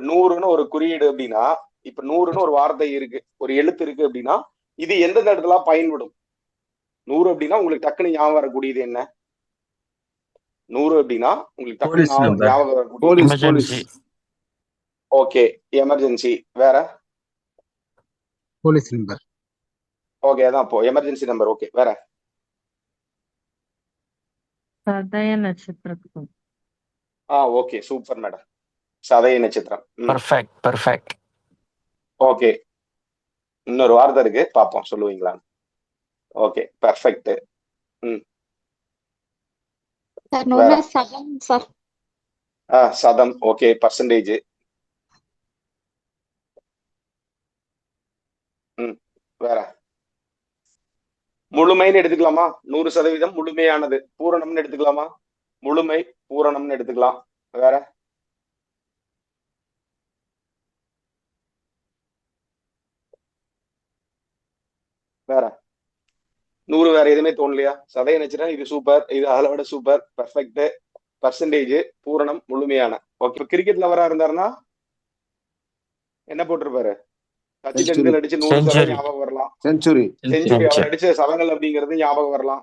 இப்ப நூறுன்னு ஒரு குறியீடு அப்படின்னா இப்ப நூறுன்னு ஒரு வார்த்தை இருக்கு ஒரு எழுத்து இருக்கு அப்படின்னா இது எந்தெந்த இடத்துல பயன்படும்? நூறு அப்படின்னா உங்களுக்கு டக்குன்னு ஞாபகம் வரக்கூடியது என்ன? நூறு அப்படின்னா உங்களுக்கு டக்குன்னு ஞாபகம் போலீஸ் ஓகே எமர்ஜென்சி வேற? போலீஸ் நம்பர் ஓகே அதான் இப்போ எமர்ஜென்சி நம்பர் ஓகே வேற? சதய நட்சத்திரத்துக்கும் ஆ ஓகே சூப்பர் மேடம் சதய நட்சத்திரம். ம், பர்ஃபெக்ட் பர்ஃபெக்ட் ஓகே இன்னொரு வார்த்தை இருக்கு. பார்ப்போம். சொல்லுவீங்களா? ஓகே பெர்ஃபெக்ட் ஆ சதம். ஓகே பர்சன்டேஜ் ம் வேற? முழுமைன்னு எடுத்துக்கலாமா? நூறு சதவீதம் முழுமையானது. பூரணம்னு எடுத்துக்கலாமா? முழுமை பூரணம்னு எடுத்துக்கலாம். வேற? வேற? நூறு வேற எதுவுமே தோணலையா? சதய நட்சத்திரம் இது சூப்பர் இது அதை விட சூப்பர் பெர்ஃபெக்ட் பர்சன்டேஜ் பூரணம் முழுமையான. ஓகே இப்போ கிரிக்கெட் லவரா இருந்தாருன்னா என்ன போட்டிருப்பாரு? சச்சின். டெண்டுல்கர் அடிச்சு நூறு ஞாபகம் வரலாம். செஞ்சுரி செஞ்சுரி அவர் அடிச்ச சதங்கள் அப்படிங்கிறது ஞாபகம் வரலாம்.